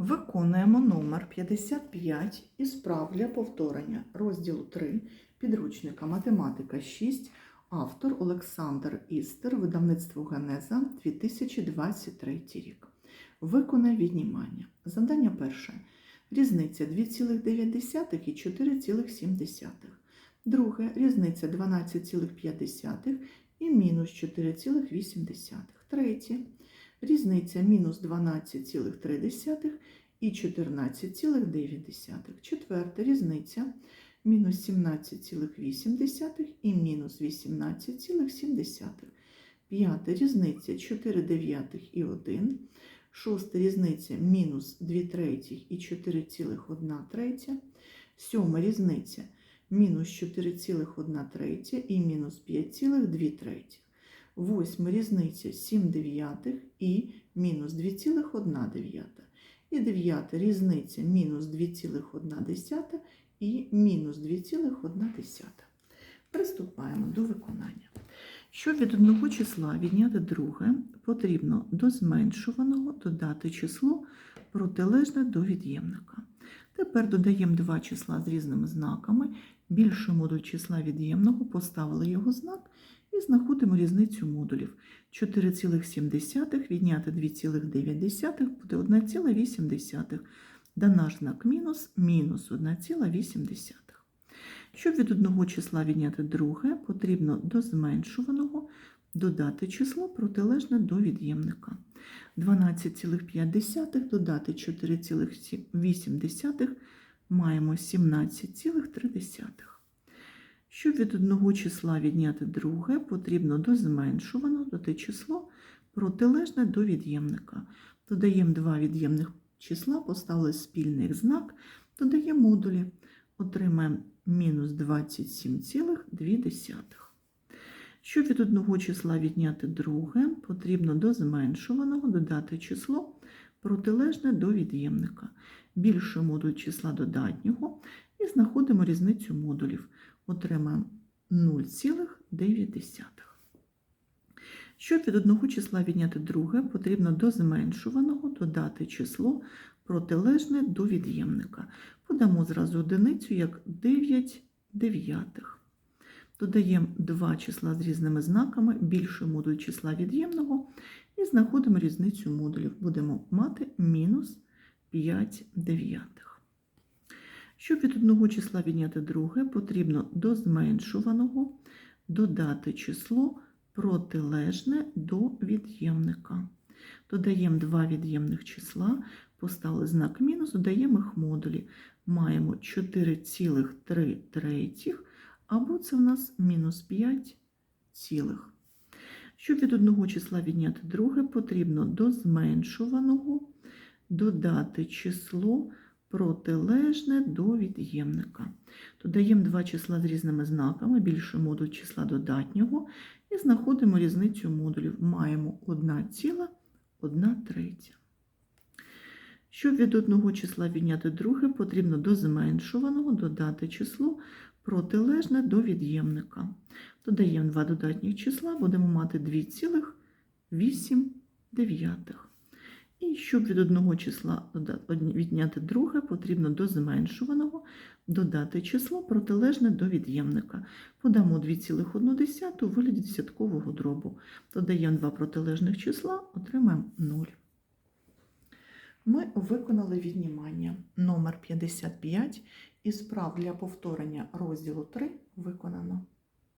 Виконуємо номер 55 із прав для повторення розділу 3 підручника Математика 6, автор Олександр Істер, видавництво Генеза 2023 рік. Виконай віднімання. Завдання перше. Різниця 2,9 і 4,7. Друге. Різниця 12,5 і мінус 4,8. Третє. Різниця мінус 12,3 і 14,9. Четверта різниця мінус 17,8 і мінус 18,7. П'ята різниця 4 дев'ятих і 1. Шоста різниця мінус 2 третіх і 4,1 третя. Сьома різниця мінус 4,1 третя і мінус 5,2 третя. 8 різниця 7 дев'ятих і мінус 2,1 дев'ята. І 9 різниця мінус 2,1 і мінус 2,1. Приступаємо до виконання. Щоб від одного числа відняти друге, потрібно до зменшуваного додати число протилежне до від'ємника. Тепер додаємо два числа з різними знаками. Більшому до числа від'ємного поставили його знак і знаходимо різницю модулів. 4,7 відняти 2,9 буде 1,8. Да наш знак мінус мінус 1,8. Щоб від одного числа відняти друге, потрібно до зменшуваного додати число протилежне до від'ємника. 12,5 додати 4,8 маємо 17,3. Щоб від одного числа відняти друге, потрібно до зменшуваного додати число протилежне до від'ємника. Додаємо два від'ємних числа, поставили спільний знак, додаємо модулі, отримаємо мінус 27,2. Щоб від одного числа відняти друге, потрібно до зменшуваного додати число протилежне до від'ємника. Більше модуль числа додатнього і знаходимо різницю модулів. Отримаємо 0,9. Щоб від одного числа відняти друге, потрібно до зменшуваного додати число протилежне до від'ємника. Подамо зразу одиницю як 9 дев'ятих. Додаємо два числа з різними знаками, більший модуль числа від'ємного, і знаходимо різницю модулів. Будемо мати мінус 5 дев'ятих. Щоб від одного числа відняти друге, потрібно до зменшуваного додати число протилежне до від'ємника. Додаємо два від'ємних числа, поставили знак мінус, додаємо їх модулі. Маємо 4,3 третіх, або це в нас мінус 5 цілих. Щоб від одного числа відняти друге, потрібно до зменшуваного додати число протилежне до від'ємника. Додаємо два числа з різними знаками, більше модуль числа додатнього, і знаходимо різницю модулів. Маємо 1,1 третя. Щоб від одного числа відняти друге, потрібно до зменшуваного додати число протилежне до від'ємника. Додаємо два додатніх числа, будемо мати 2,8. І щоб від одного числа відняти друге, потрібно до зменшуваного додати число протилежне до від'ємника. Подамо 2,1 у вигляді десяткового дробу. Додаємо два протилежних числа, отримаємо 0. Ми виконали віднімання номер 55 із прав для повторення розділу 3 виконано.